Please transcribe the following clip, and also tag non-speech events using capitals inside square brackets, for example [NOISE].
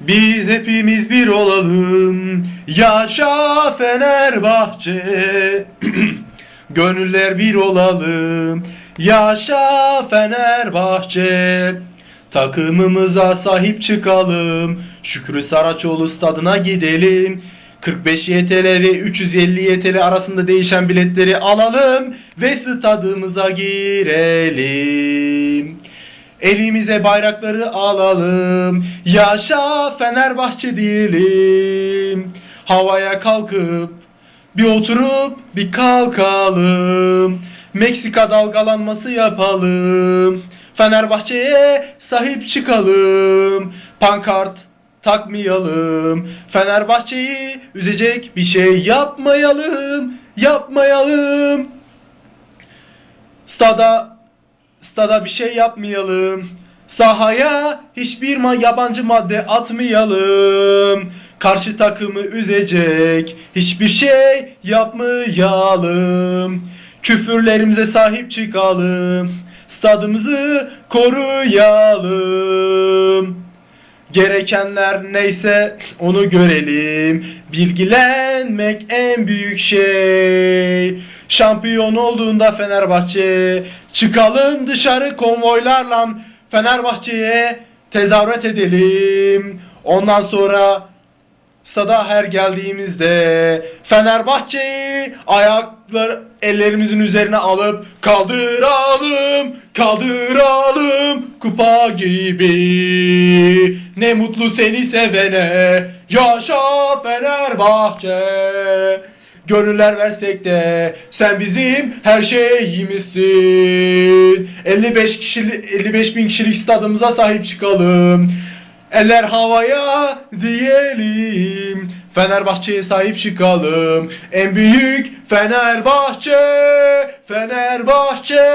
Biz hepimiz bir olalım. Yaşa Fenerbahçe. [CLEARS THROAT] Gönüller bir olalım. Yaşa Fenerbahçe. Takımımıza sahip çıkalım. Şükrü Saraçoğlu stadına gidelim. 45 YTL ve 350 YTL arasında değişen biletleri alalım ve stadımıza girelim. Elimize bayrakları alalım. Yaşa Fenerbahçe diyelim. Havaya kalkıp bir oturup bir kalkalım. Meksika dalgalanması yapalım. Fenerbahçe'ye sahip çıkalım. Pankart takmayalım. Fenerbahçe'yi üzecek bir şey yapmayalım. Yapmayalım. Stada Stada bir şey yapmayalım. Sahaya hiçbir ma- yabancı madde atmayalım. Karşı takımı üzecek hiçbir şey yapmayalım. Küfürlerimize sahip çıkalım. Stadımızı koruyalım. Gerekenler neyse onu görelim. Bilgilenmek en büyük şey. Şampiyon olduğunda Fenerbahçe çıkalım dışarı konvoylarla Fenerbahçe'ye tezahürat edelim. Ondan sonra stada her geldiğimizde Fenerbahçe'yi ayaklar ellerimizin üzerine alıp kaldıralım, kaldıralım kupa gibi. Ne mutlu seni sevene, yaşa Fenerbahçe. Gönüller versek de sen bizim her şeyimizsin. 55 kişilik 55 bin kişilik stadımıza sahip çıkalım. Eller havaya diyelim. Fenerbahçe'ye sahip çıkalım. En büyük Fenerbahçe, Fenerbahçe.